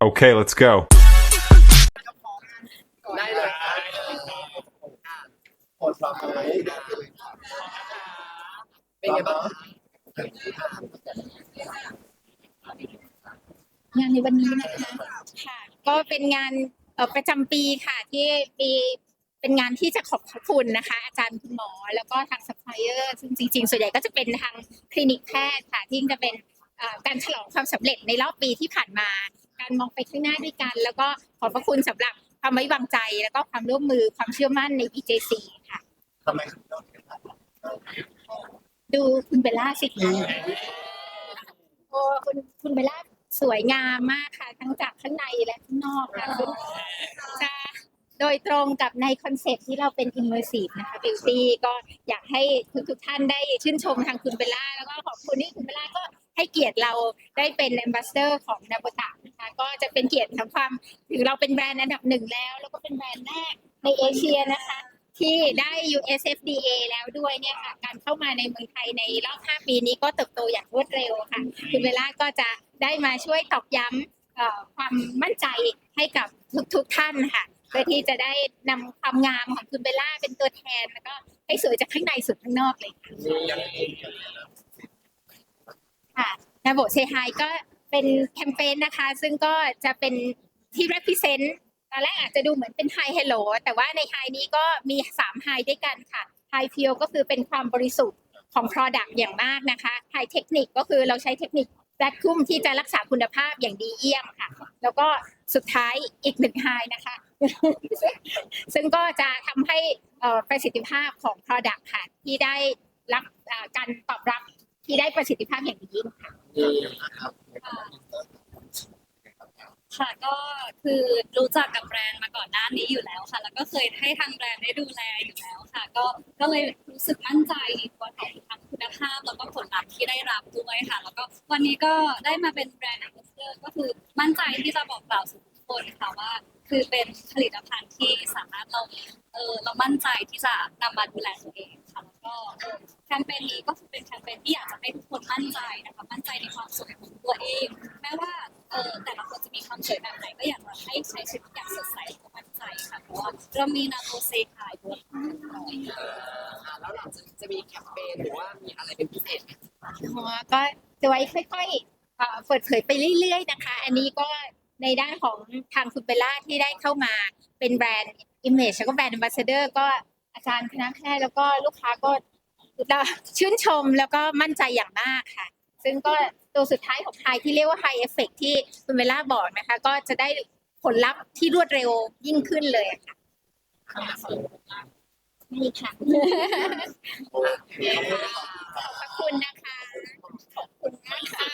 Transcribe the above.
Okay, let's go. ได้เลยค่ะผลพร้เป็นไงบ้างคะงานในวันนี้นะคะค่ะ ก็เป็นงานเอ่อประจำปีค่ะ ที่มีเป็นงานที่จะขอบพระคุณนะคะ อาจารย์คุณหมอ แล้วก็ทางซัพพลายเออร์ซึ่งจริงๆ ส่วนใหญ่ก็จะเป็นทางคลินิกแพทย์ค่ะที่จะเป็นเอ่อการฉลองความสำเร็จในรอบปีที่ผ่านมา การมองไปข้างหน้าด้วยกัน แล้วก็ขอบพระคุณสำหรับความไว้วางใจ แล้วก็ความร่วมมือความเชื่อมั่นใน BJC ค่ะทำไมถึงต้องดูคุณเบลล่าสิคะโอ้คุณคุณเบลล่าสวยงามมากค่ะ ทั้งจากข้างในและข้างนอกค่ะคุณจะโดยตรงกับในคอนเซ็ปต์ที่เราเป็น immersive นะคะ beauty ก็อยากให้ทุกทุกๆท่านได้ชื่นชมทางคุณเบลล่า แล้วก็ขอบคุณที่คุณเบลล่าก็ให้เกียรติเราได้เป็น ambassador ของนาโบตะ นะคะก็จะเป็นเกียรติทั้งความถึงเราเป็นแบรนด์อันดับหนึ่งแล้ว แล้วก็เป็นแบรนด์แรกในเอเชียนะคะ ที่ได้ USFDA แล้วด้วยเนี่ยค่ะ การเข้ามาในเมืองไทยในรอบ 5 ปีนี้ก็เติบโตอย่างรวดเร็วค่ะ คุณเวลาก็จะได้มาช่วยตอกย้ำเอ่อความมั่นใจให้กับทุกๆท่านค่ะเพื่อที่จะได้นำความงามของคุณเบลล่าเป็นตัวแทนแล้วก็ให้สวยจากข้างในสุดข้างนอกเลยค่ะยังไงค่ะนาโบเซฮายก็ เป็นแคมเปญนะคะ ซึ่งก็จะเป็นที่ represent ตอนแรกอาจจะดูเหมือนเป็น High Hello แต่ว่าใน High นี้ก็มี 3 High ด้วยกันค่ะ High Pure ก็คือเป็นความบริสุทธิ์ของ Product อย่างมากนะคะ High Technique ก็คือเราใช้เทคนิคแ a คคุ้มที่จะรักษาคุณภาพอย่างดีเยี่ยมค่ะ แล้วก็สุดท้ายอีกหนึ่ง High นะคะ ซึ่งก็จะทำให้ประสิทธิภาพของ Product ค่ะ ที่ได้รับการตอบรับที่ได้ประสิทธิภาพอย่างดียิ่งค่ะ ค่ะก็คือรู้จักกับแบรนด์มาก่อนหน้านี้อยู่แล้วค่ะ แล้วก็เคยให้ทางแบรนด์ได้ดูแลอยู่แล้วค่ะ ก็ก็เลยรู้สึกมั่นใจในตัวของทั้งคุณภาพแล้วก็ผลลัพธ์ที่ได้รับด้วยค่ะ แล้วก็วันนี้ก็ได้มาเป็นแบรนด์ a m b a s s a d o r ก็คือมั่นใจที่จะบอกกล่าวสู่ทุกคนค่ะว่า คือเป็นผลิตภัณฑ์ที่สามารถเราเออเรามั่นใจที่จะนำมาดูแลตัวเองค่ะแล้วก็เออแคมเปญนี้ก็คือเป็นแคมเปญที่อยากจะให้ทุกคนมั่นใจนะคะมั่นใจในความสวยของตัวเองแม้ว่า เออแต่ละคนจะมีความสวยแบบไหนก็อยากให้ใช้ชีวิตอย่างสดใสและมั่นใจค่ะเพราะว่าเรามีนาโนเซคายด้วยอ่าแล้วหลังจากนี้จะมีแคมเปญหรือว่ามีอะไรเป็นพิเศษไหมก็จะไว้ค่อยๆเอ่อเปิดเผยไปเรื่อยๆนะคะ อันนี้ก็ในด้านของทางคุณเบลล่าที่ได้เข้ามาเป็นแบรนด์ Image แล้วก็แบรนด์ Ambassador ก็อาจารย์คณะแพทย์แล้วก็ลูกค้าก็ชื่นชมแล้วก็มั่นใจอย่างมากค่ะ ซึ่งก็ตัวสุดท้ายของไฮที่เรียกว่าไฮเอฟเฟกต์ที่คุณเวล่าบอกนะคะ ก็จะได้ผลลัพธ์ที่รวดเร็วยิ่งขึ้นเลยค่ะนี่ค่ะขอบคุณนะคะ ขอบคุณมากะค่ะ